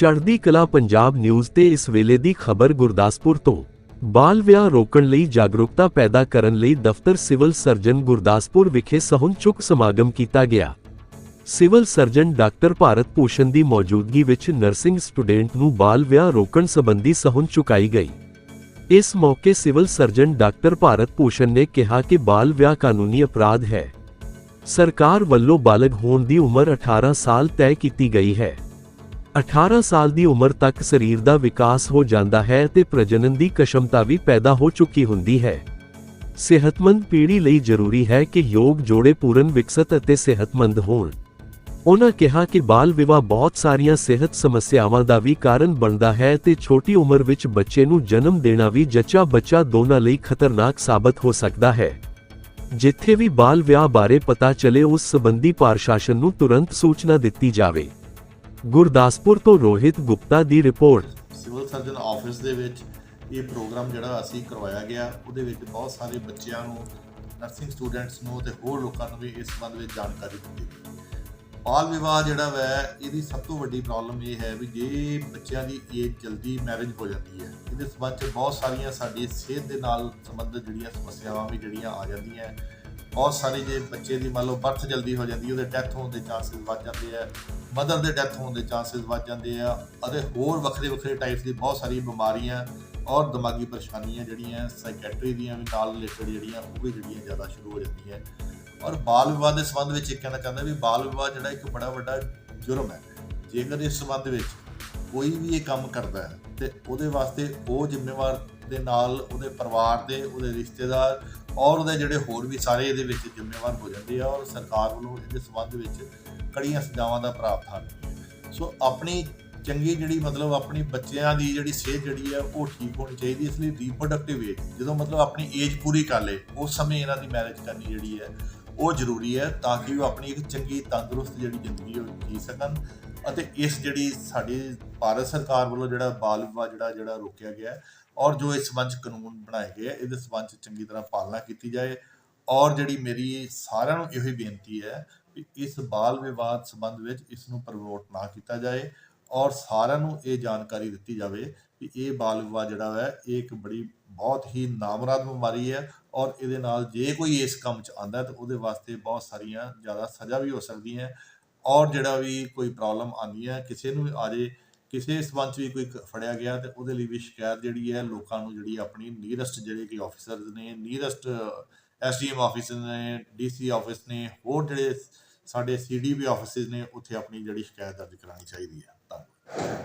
ਚੜ੍ਹਦੀ ਕਲਾ ਪੰਜਾਬ ਨਿਊਜ਼ ਤੇ ਇਸ ਵੇਲੇ ਦੀ ਖਬਰ ਗੁਰਦਾਸਪੁਰ ਤੋਂ। ਬਾਲ ਵਿਆਹ ਰੋਕਣ ਲਈ ਜਾਗਰੂਕਤਾ ਪੈਦਾ ਕਰਨ ਲਈ ਦਫ਼ਤਰ ਸਿਵਲ ਸਰਜਨ ਗੁਰਦਾਸਪੁਰ ਵਿਖੇ ਸਹੁੰ ਚੁੱਕ ਸਮਾਗਮ ਕੀਤਾ ਗਿਆ। Civil surgeon doctor Bharat Bhushan ਦੀ ਮੌਜੂਦਗੀ ਵਿੱਚ ਨਰਸਿੰਗ ਸਟੂਡੈਂਟ ਨੂੰ ਬਾਲ ਵਿਆਹ ਰੋਕਣ ਸੰਬੰਧੀ ਸਹੁੰ ਚੁਕਾਈ ਗਈ। ਇਸ ਮੌਕੇ civil surgeon doctor Bharat Bhushan ਨੇ ਕਿਹਾ ਕਿ ਬਾਲ ਵਿਆਹ ਕਾਨੂੰਨੀ ਅਪਰਾਧ ਹੈ। ਸਰਕਾਰ ਵੱਲੋਂ ਬਾਲਗ ਹੋਣ ਦੀ ਉਮਰ 18 ਸਾਲ ਤੈਅ ਕੀਤੀ ਗਈ ਹੈ। 18 ਸਾਲ ਦੀ ਉਮਰ ਤੱਕ ਸਰੀਰ ਦਾ ਵਿਕਾਸ ਹੋ ਜਾਂਦਾ ਹੈ ਤੇ ਪ੍ਰਜਨਨ ਦੀ ਕਸ਼ਮਤਾ ਵੀ ਪੈਦਾ ਹੋ ਚੁੱਕੀ ਹੁੰਦੀ ਹੈ। ਸਿਹਤਮੰਦ ਪੀੜ੍ਹੀ ਲਈ ਜ਼ਰੂਰੀ ਹੈ ਕਿ ਯੋਗ ਜੋੜੇ ਪੂਰਨ, ਵਿਕਸਤ ਅਤੇ ਸਿਹਤਮੰਦ ਹੋਣ। ਉਹਨਾਂ ਕਿਹਾ ਕਿ ਬਾਲ ਵਿਵਾਹ ਬਹੁਤ ਸਾਰੀਆਂ ਸਿਹਤ ਸਮੱਸਿਆਵਾਂ ਦਾ ਵੀ ਕਾਰਨ ਬਣਦਾ ਹੈ ਤੇ ਛੋਟੀ ਉਮਰ ਵਿੱਚ ਬੱਚੇ ਨੂੰ ਜਨਮ ਦੇਣਾ ਵੀ ਜੱਚਾ ਬੱਚਾ ਦੋਨਾਂ ਲਈ ਖਤਰਨਾਕ ਸਾਬਤ ਹੋ ਸਕਦਾ ਹੈ। ਜਿੱਥੇ ਵੀ ਬਾਲ ਵਿਆਹ ਬਾਰੇ ਪਤਾ ਚਲੇ ਉਸ ਸੰਬੰਧੀ ਪ੍ਰਸ਼ਾਸਨ ਨੂੰ ਤੁਰੰਤ ਸੂਚਨਾ ਦਿੱਤੀ ਜਾਵੇ। ਗੁਰਦਾਸਪੁਰ ਤੋਂ ਰੋਹਿਤ ਗੁਪਤਾ ਦੀ ਰਿਪੋਰਟ। ਸਿਵਲ ਸਰਜਨ ਆਫਿਸ ਦੇ ਵਿੱਚ ਇਹ ਪ੍ਰੋਗਰਾਮ ਜਿਹੜਾ ਅਸੀਂ ਕਰਵਾਇਆ ਗਿਆ, ਉਹਦੇ ਵਿੱਚ ਬਹੁਤ ਸਾਰੇ ਬੱਚਿਆਂ ਨੂੰ ਨਰਸਿੰਗ ਸਟੂਡੈਂਟਸ ਨੂੰ ਤੇ ਹੋਰ ਲੋਕਾਂ ਨੂੰ ਵੀ ਇਸ ਸੰਬੰਧ ਵਿੱਚ ਜਾਣਕਾਰੀ ਦਿੱਤੀ ਗਈ। ਬਾਲ ਵਿਵਾਹ ਜਿਹੜਾ ਵੈ, ਇਹਦੀ ਸਭ ਤੋਂ ਵੱਡੀ ਪ੍ਰੋਬਲਮ ਇਹ ਹੈ ਵੀ ਜੇ ਬੱਚਿਆਂ ਦੀ ਏਜ ਜਲਦੀ ਮੈਰਿਜ ਹੋ ਜਾਂਦੀ ਹੈ, ਇਹਦੇ ਸੰਬੰਧ 'ਚ ਬਹੁਤ ਸਾਰੀਆਂ ਸਾਡੀ ਸਿਹਤ ਦੇ ਨਾਲ ਸੰਬੰਧਿਤ ਜਿਹੜੀਆਂ ਸਮੱਸਿਆਵਾਂ ਵੀ ਜਿਹੜੀਆਂ ਆ ਜਾਂਦੀਆਂ ਬਹੁਤ ਸਾਰੇ ਜੇ ਬੱਚੇ ਦੀ ਮੰਨ ਲਓ ਬਰਥ ਜਲਦੀ ਹੋ ਜਾਂਦੀ, ਉਹਦੇ ਡੈਥ ਹੋਣ ਦੇ ਚਾਂਸਸ ਵੱਧ ਜਾਂਦੇ ਆ ਮਦਰ ਦੇ ਡੈਥ ਹੋਣ ਦੇ ਚਾਂਸਸ ਵੱਧ ਜਾਂਦੇ ਆ, ਅਤੇ ਹੋਰ ਵੱਖਰੇ ਵੱਖਰੇ ਟਾਈਪਸ ਦੀ ਬਹੁਤ ਸਾਰੀ ਬਿਮਾਰੀਆਂ ਔਰ ਦਿਮਾਗੀ ਪਰੇਸ਼ਾਨੀਆਂ ਜਿਹੜੀਆਂ ਸਾਈਕੈਟਰੀ ਦੀਆਂ ਵੀ ਨਾਲ ਰਿਲੇਟਡ ਜਿਹੜੀਆਂ, ਉਹ ਵੀ ਜਿਹੜੀਆਂ ਜ਼ਿਆਦਾ ਸ਼ੁਰੂ ਹੋ ਜਾਂਦੀਆਂ। ਔਰ ਬਾਲ ਵਿਵਾਹ ਦੇ ਸੰਬੰਧ ਵਿੱਚ ਇਹ ਕਹਿਣਾ ਚਾਹੁੰਦਾ ਵੀ ਬਾਲ ਵਿਵਾਹ ਜਿਹੜਾ ਇੱਕ ਬੜਾ ਵੱਡਾ ਜੁਰਮ ਹੈ। ਜੇਕਰ ਇਸ ਸੰਬੰਧ ਵਿੱਚ ਕੋਈ ਵੀ ਇਹ ਕੰਮ ਕਰਦਾ ਹੈ, ਤੇ ਉਹਦੇ ਵਾਸਤੇ ਉਹ ਜ਼ਿੰਮੇਵਾਰ ਦੇ ਨਾਲ ਉਹਦੇ ਪਰਿਵਾਰ ਦੇ, ਉਹਦੇ ਰਿਸ਼ਤੇਦਾਰ ਔਰ ਉਹਦੇ ਜਿਹੜੇ ਹੋਰ ਵੀ ਸਾਰੇ ਇਹਦੇ ਵਿੱਚ ਜ਼ਿੰਮੇਵਾਰ ਹੋ ਜਾਂਦੇ ਆ ਔਰ ਸਰਕਾਰ ਵੱਲੋਂ ਇਹਦੇ ਸੰਬੰਧ ਵਿੱਚ ਕੜੀਆਂ ਸਜ਼ਾਵਾਂ ਦਾ ਪ੍ਰਾਵਧਾਨ ਹੈ। ਸੋ ਆਪਣੀ ਚੰਗੀ ਜਿਹੜੀ ਮਤਲਬ ਆਪਣੀ ਬੱਚਿਆਂ ਦੀ ਜਿਹੜੀ ਸਿਹਤ ਜਿਹੜੀ ਹੈ ਉਹ ਠੀਕ ਹੋਣੀ ਚਾਹੀਦੀ, ਇਸ ਲਈ ਰੀਪਰੋਡਕਟਿਵ ਏਜ ਜਦੋਂ ਮਤਲਬ ਆਪਣੀ ਏਜ ਪੂਰੀ ਕਰ ਲੇ ਉਸ ਸਮੇਂ ਇਹਨਾਂ ਦੀ ਮੈਰਿਜ ਕਰਨੀ ਜਿਹੜੀ ਹੈ, ਉਹ ਜ਼ਰੂਰੀ ਹੈ ਤਾਂ ਕਿ ਉਹ ਆਪਣੀ ਇੱਕ ਚੰਗੀ ਤੰਦਰੁਸਤ ਜਿਹੜੀ ਜ਼ਿੰਦਗੀ ਉਹ ਜੀ ਸਕਣ ਅਤੇ ਇਸ ਜਿਹੜੀ ਸਾਡੀ ਭਾਰਤ ਸਰਕਾਰ ਵੱਲੋਂ ਜਿਹੜਾ ਬਾਲ ਵਿਵਾਹ ਜਿਹੜਾ ਜਿਹੜਾ ਰੋਕਿਆ ਗਿਆ ਔਰ ਜੋ ਇਸ ਸੰਬੰਧ ਕਾਨੂੰਨ ਬਣਾਏ ਗਏ ਇਹਦੇ ਸੰਬੰਧ 'ਚ ਚੰਗੀ ਤਰ੍ਹਾਂ ਪਾਲਣਾ ਕੀਤੀ ਜਾਏ। ਔਰ ਜਿਹੜੀ ਮੇਰੀ ਸਾਰਿਆਂ ਨੂੰ ਇਹੋ ਹੀ ਬੇਨਤੀ ਹੈ ਕਿ ਇਸ ਬਾਲ ਵਿਵਾਦ ਸੰਬੰਧ ਵਿੱਚ ਇਸ ਨੂੰ ਪ੍ਰਮੋਟ ਨਾ ਕੀਤਾ ਜਾਏ ਔਰ ਸਾਰਿਆਂ ਨੂੰ ਇਹ ਜਾਣਕਾਰੀ ਦਿੱਤੀ ਜਾਵੇ ਕਿ ਇਹ ਬਾਲ ਵਿਵਾਦ ਜਿਹੜਾ ਹੈ, ਇਹ ਇੱਕ ਬੜੀ, ਬਹੁਤ ਹੀ ਨਾਮਰਾਦ ਬਿਮਾਰੀ ਹੈ ਔਰ ਇਹਦੇ ਨਾਲ ਜੇ ਕੋਈ ਇਸ ਕੰਮ 'ਚ ਆਂਦਾ ਤਾਂ ਉਹਦੇ ਵਾਸਤੇ ਬਹੁਤ ਸਾਰੀਆਂ ਜ਼ਿਆਦਾ ਸਜ਼ਾ ਵੀ ਹੋ ਸਕਦੀ ਹੈ। ਔਰ ਜਿਹੜਾ ਵੀ ਕੋਈ ਪ੍ਰੋਬਲਮ ਆਉਂਦੀ ਹੈ, ਕਿਸੇ ਨੂੰ ਵੀ ਆ ਜੇ ਕਿਸੇ ਸੰਬੰਧ 'ਚ ਵੀ ਕੋਈ ਫੜਿਆ ਗਿਆ ਤੇ ਉਹਦੇ ਲਈ ਵੀ ਸ਼ਿਕਾਇਤ ਜਿਹੜੀ ਹੈ ਲੋਕਾਂ ਨੂੰ ਜਿਹੜੀ ਆਪਣੀ ਨੀਰਸਟ ਜਿਹੜੇ ਕਿ ਆਫੀਸਰਸ ਨੇ ਨੀਰਸਟ ਐਸਡੀਐਮ ਆਫਿਸ ਨੇ ਡੀਸੀ ਆਫਿਸ ਨੇ, ਹੋਰ ਜਿਹੜੇ ਸਾਡੇ ਸੀਡੀਪੀ ਆਫਿਸਿਸ ਨੇ, ਉੱਥੇ ਆਪਣੀ ਜਿਹੜੀ ਸ਼ਿਕਾਇਤ ਦਰਜ ਕਰਾਉਣੀ ਚਾਹੀਦੀ ਹੈ। ਧੰਨਵਾਦ।